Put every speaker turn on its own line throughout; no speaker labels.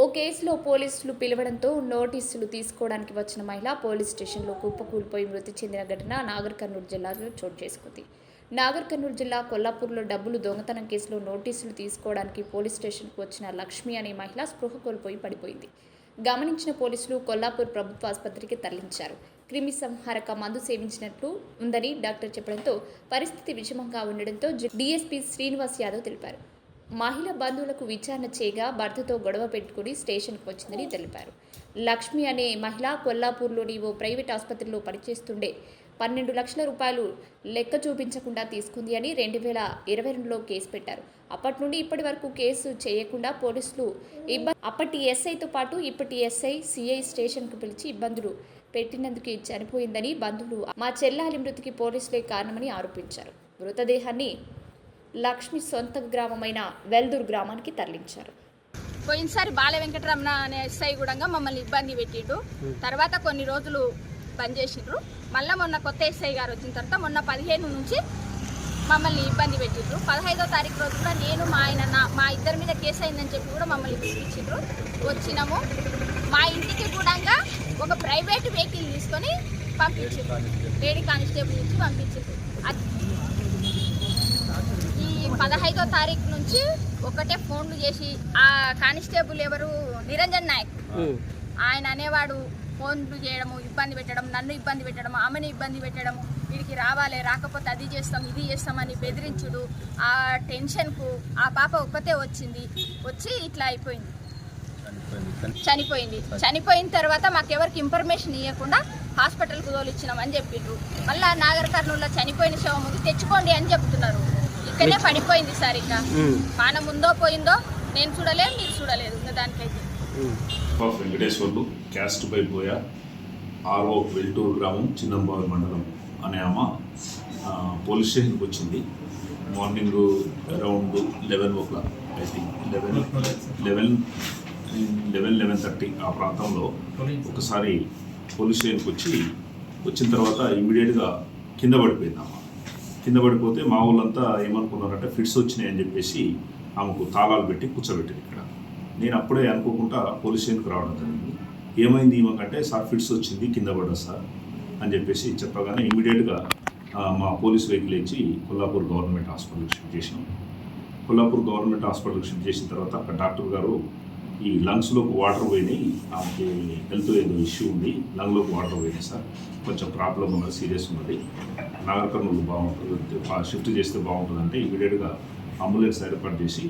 ఓ కేసులో పోలీసులు పిలవడంతో నోటీసులు తీసుకోవడానికి వచ్చిన మహిళ పోలీస్ స్టేషన్లో కుప్పకూలిపోయి మృతి చెందిన ఘటన నాగర్ కర్నూలు జిల్లాలో చోటు చేసుకుంది. నాగర్ కర్నూలు జిల్లా కొల్లాపూర్లో డబ్బులు దొంగతనం కేసులో నోటీసులు తీసుకోవడానికి పోలీస్ స్టేషన్కు వచ్చిన లక్ష్మి అనే మహిళ స్పృహ కోల్పోయి పడిపోయింది. గమనించిన పోలీసులు కొల్లాపూర్ ప్రభుత్వ ఆసుపత్రికి తరలించారు. క్రిమి సంహారక మందు సేవించినట్లు ఉందని డాక్టర్ చెప్పడంతో పరిస్థితి విషమంగా ఉండడంతో డిఎస్పీ శ్రీనివాస్ యాదవ్ తెలిపారు. మహిళ బంధువులకు విచారణ చేయగా భర్తతో గొడవ పెట్టుకుని స్టేషన్కు వచ్చిందని తెలిపారు. లక్ష్మి అనే మహిళ కొల్లాపూర్లోని ఓ ప్రైవేట్ ఆసుపత్రిలో పనిచేస్తుండే. పన్నెండు లక్షల రూపాయలు లెక్క చూపించకుండా తీసుకుంది అని రెండు వేల ఇరవై రెండులో కేసు పెట్టారు. అప్పటి నుండి ఇప్పటి వరకు కేసు చేయకుండా పోలీసులు ఇబ్బంది అప్పటి ఎస్ఐతో పాటు ఇప్పటి ఎస్ఐ సిఐ స్టేషన్కు పిలిచి ఇబ్బందులు పెట్టినందుకు చనిపోయిందని బంధువులు మా చెల్లాలి మృతికి పోలీసులే కారణమని ఆరోపించారు. మృతదేహాన్ని లక్ష్మి సొంత గ్రామమైన వెల్దూర్ గ్రామానికి తరలించారు.
పోయినసారి బాల వెంకటరమణ అనే ఎస్ఐ కూడా మమ్మల్ని ఇబ్బంది పెట్టిండు. తర్వాత కొన్ని రోజులు బంద్ చేసిండ్రు. మళ్ళీ మొన్న కొత్త ఎస్ఐ గారు వచ్చిన తర్వాత మొన్న పదిహేను నుంచి మమ్మల్ని ఇబ్బంది పెట్టిండ్రు. పదహైదో తారీఖు రోజు కూడా నేను మా ఆయన నా మా ఇద్దరి మీద కేసు అయిందని చెప్పి కూడా మమ్మల్ని పిలిపించిండ్రు. వచ్చినాము. మా ఇంటికి కూడా ఒక ప్రైవేట్ వెహికల్ తీసుకొని పంపించిండ్రు. లేడీ కానిస్టేబుల్ నుంచి పంపించిండ్రు. అది తారీఖు నుంచి ఒకటే ఫోన్లు చేసి ఆ కానిస్టేబుల్ ఎవరు? నిరంజన్ నాయక్. ఆయన అనేవాడు ఫోన్లు చేయడము ఇబ్బంది పెట్టడం నన్ను ఇబ్బంది పెట్టడం ఆమెను ఇబ్బంది పెట్టడం వీడికి రావాలి రాకపోతే అది చేస్తాం ఇది చేస్తామని బెదిరించుడు. ఆ టెన్షన్కు ఆ పాప ఒక్కతే వచ్చింది. వచ్చి ఇట్లా అయిపోయింది. చనిపోయింది. చనిపోయిన తర్వాత మాకెవరికి ఇన్ఫర్మేషన్ ఇవ్వకుండా హాస్పిటల్కు తోలిచ్చినామని చెప్పిండ్రు. మళ్ళా నాగర్ కర్నూలులో చనిపోయిన శవం ఉంది తెచ్చుకోండి అని చెప్తున్నారు. ఇక్కడనే పడిపోయింది సార్ ఇంకా. పానం ఉందో పోయిందో నేను చూడలేదు మీరు చూడలేదు ఇంకా దానికైతే.
Venkateswarlu caste by Boya R O Velturu గ్రామం చిన్నంబావి మండలం అనే ఆమె ఆ, పోలీస్ స్టేషన్కి వచ్చింది. Morning around eleven o'clock I think eleven eleven eleven eleven thirty ఆ ప్రాంతంలో ఒకసారి పోలీస్ స్టేషన్కి వచ్చి వచ్చిన తర్వాత ఇమీడియట్గా కింద పడిపోయింది ఆమె కింద పడిపోతే మా వాళ్ళంతా ఏమనుకున్నారంటే ఫిట్స్ వచ్చినాయని చెప్పేసి ఆమెకు తాళాలు పెట్టి కూర్చోబెట్టారు ఇక్కడ. నేను అప్పుడే అనుకోకుండా పోలీస్ స్టేషన్కి రావడం జరిగింది. ఏమైంది ఏమంటే సార్ ఫిట్స్ వచ్చింది కింద పడ్డా సార్? అని చెప్పేసి చెప్పగానే ఇమీడియట్గా మా పోలీస్ వెహికల్ ఇచ్చి కొల్లాపూర్ గవర్నమెంట్ హాస్పిటల్కి షిఫ్ట్ చేసినాం కొల్లాపూర్ గవర్నమెంట్ హాస్పిటల్కి షిఫ్ట్ చేసిన తర్వాత అక్కడ డాక్టర్ గారు ఈ లంగ్స్లోకి వాటర్ పోయినాయి. ఆమెకి హెల్త్ ఏదో ఇష్యూ ఉంది. లంగ్లోకి వాటర్ పోయినాయి సార్ కొంచెం ప్రాబ్లం ఉన్నది సీరియస్ ఉన్నది. నాగర్ కర్నూలు బాగుంటుంది షిఫ్ట్ చేస్తే బాగుంటుందంటే ఇమీడియట్గా అంబులెన్స్ ఏర్పాటు చేసి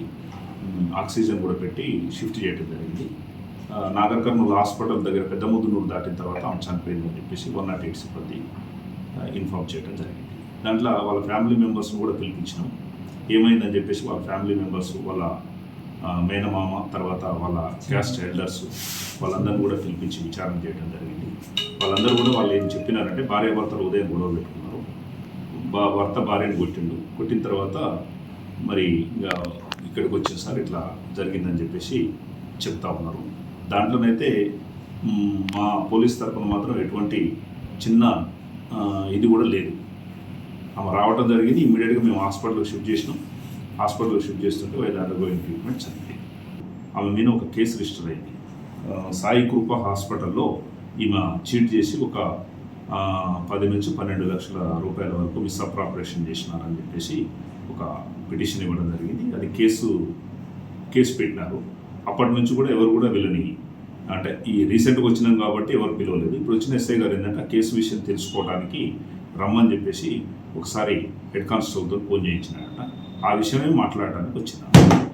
ఆక్సిజన్ కూడా పెట్టి షిఫ్ట్ చేయడం జరిగింది. నాగర్ కర్నూలు హాస్పిటల్ దగ్గర పెద్ద ముద్దునూరు దాటిన తర్వాత ఆమె చనిపోయిందని చెప్పేసి వన్ నాట్ ఎయిట్ సిబ్బంది ఇన్ఫామ్ చేయడం జరిగింది. దాంట్లో వాళ్ళ ఫ్యామిలీ మెంబర్స్ని కూడా పిలిపించినాం. ఏమైందని చెప్పేసి వాళ్ళ ఫ్యామిలీ మెంబర్స్ వాళ్ళ మేనమామ తర్వాత వాళ్ళ క్యాస్ట్ ఎల్డర్స్ వాళ్ళందరినీ కూడా పిలిపించి విచారణ చేయడం జరిగింది. వాళ్ళందరూ కూడా వాళ్ళు ఏం చెప్పినారంటే భార్య భర్తలు ఉదయం గొడవ పెట్టుకున్నారు. బా భర్త భార్యను కొట్టిండు. కొట్టిన తర్వాత మరి ఇక్కడికి వచ్చేసారి ఇట్లా జరిగిందని చెప్పేసి చెప్తా ఉన్నారు. దాంట్లోనైతే మా పోలీస్ తరఫున మాత్రం ఎటువంటి చిన్న ఇది కూడా లేదు. ఆమె రావడం జరిగింది. ఇమ్మీడియట్గా మేము హాస్పిటల్కి షిఫ్ట్ చేసినాం. హాస్పిటల్లో షిఫ్ట్ చేస్తుంటే వైద్య అండర్గోయింగ్ ట్రీట్మెంట్ చనిపోయింది ఆమె మీద ఒక కేసు రిజిస్టర్ అయింది. సాయి కృప హాస్పిటల్లో ఈమె చీట్ చేసి ఒక పది నుంచి పన్నెండు లక్షల రూపాయల వరకు మిస్అప్రాపరేషన్ చేసినారని చెప్పేసి ఒక పిటిషన్ ఇవ్వడం జరిగింది. అది కేసు కేసు పెట్టినారు. అప్పటి నుంచి కూడా ఎవరు కూడా వెళ్ళని అంటే ఈ రీసెంట్గా వచ్చినాం కాబట్టి ఎవరు పిలవలేదు. ఇప్పుడు వచ్చిన ఎస్ఐ గారు ఏంటంటే ఆ కేసు విషయం తెలుసుకోవడానికి రమ్మని చెప్పేసి ఒకసారి హెడ్ కానిస్టేబుల్తో ఫోన్ చేయించినారట. ఆ విషయమే మాట్లాడడానికి వచ్చినారు